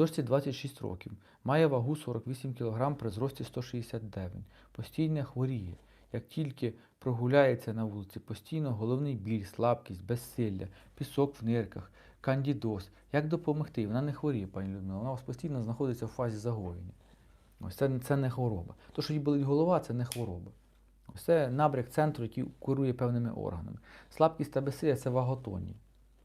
Дочці 26 років, має вагу 48 кг при зрості 169, постійно хворіє. Як тільки прогуляється на вулиці, постійно головний біль, слабкість, безсилля, пісок в нирках, кандідоз. Як допомогти? Вона не хворіє, пані Людмила, вона у вас постійно знаходиться в фазі загоєння. Ось це, це не хвороба. То, що їй болить голова, це не хвороба. Ось це набряк центру, який керує певними органами. Слабкість та безсилля це ваготонія.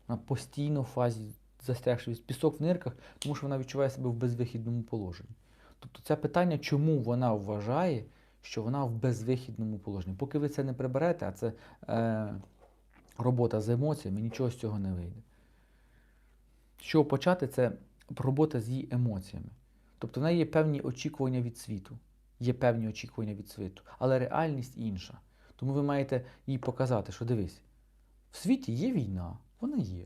Вона постійно в фазі застрягши пісок в нирках, тому що вона відчуває себе в безвихідному положенні. Тобто це питання, чому вона вважає, що вона в безвихідному положенні. Поки ви це не приберете, а це е, робота з емоціями, нічого з цього не вийде. Що почати, це робота з її емоціями. Тобто в неї є певні очікування від світу. Є певні очікування від світу, але реальність інша. Тому ви маєте їй показати, що дивись, в світі є війна, вона є.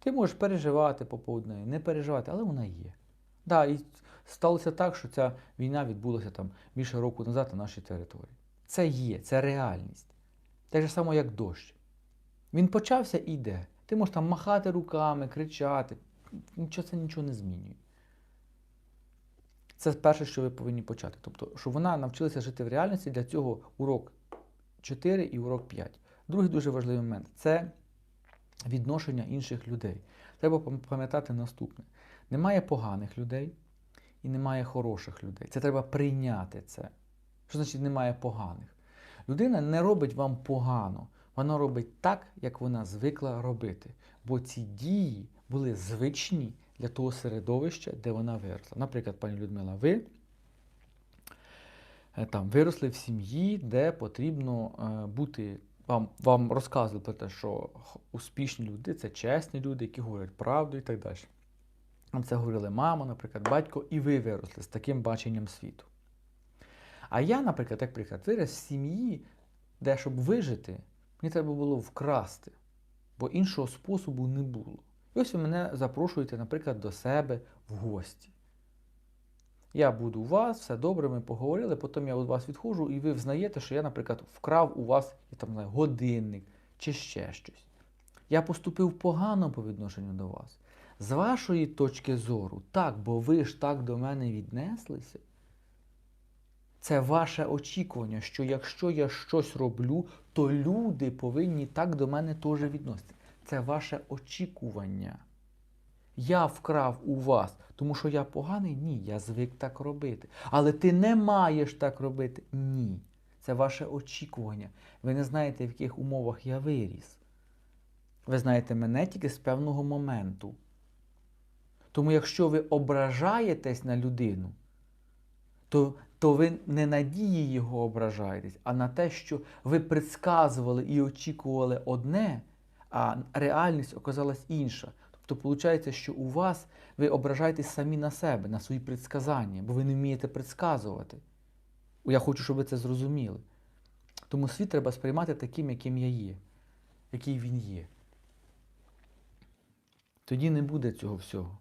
Ти можеш переживати по поводу неї, не переживати, але вона є. Да, і сталося так, що ця війна відбулася там більше року назад на нашій території. Це є, це реальність. Так же само, як дощ. Він почався і йде. Ти можеш там махати руками, кричати. Нічого це нічого не змінює. Це перше, що ви повинні почати. Тобто, щоб вона навчилася жити в реальності, для цього урок 4 і урок 5. Другий дуже важливий момент це відношення інших людей. Треба пам'ятати наступне: немає поганих людей і немає хороших людей. Це треба прийняти це. Що значить немає поганих? Людина не робить вам погано, вона робить так, як вона звикла робити. Бо ці дії були звичні для того середовища, де вона виросла. Наприклад, пані Людмила, ви е, там виросли в сім'ї, де потрібно е, бути. Вам, вам розказували про те, що успішні люди це чесні люди, які говорять правду і так далі. Вам це говорили мама, наприклад, батько, і ви виросли з таким баченням світу. А я, наприклад, як приклад, виріс в сім'ї, де щоб вижити, мені треба було вкрасти, бо іншого способу не було. І ось ви мене запрошуєте, наприклад, до себе в гості. Я буду у вас, все добре, ми поговорили, потім я від вас відходжу, і ви взнаєте, що я, наприклад, вкрав у вас я там, знаю, годинник чи ще щось. Я поступив погано по відношенню до вас. З вашої точки зору, так, бо ви ж так до мене віднеслися. Це ваше очікування, що якщо я щось роблю, то люди повинні так до мене теж відноситися. Це ваше очікування. Я вкрав у вас, тому що я поганий? Ні, я звик так робити. Але ти не маєш так робити? Ні. Це ваше очікування. Ви не знаєте, в яких умовах я виріс. Ви знаєте мене тільки з певного моменту. Тому якщо ви ображаєтесь на людину, то, то ви не на дії його ображаєтесь, а на те, що ви предсказували і очікували одне, а реальність оказалась інша. Тобто, виходить, що у вас ви ображаєтесь самі на себе, на свої предсказання, бо ви не вмієте предсказувати. Я хочу, щоб ви це зрозуміли. Тому світ треба сприймати таким, яким я є, який він є. Тоді не буде цього всього.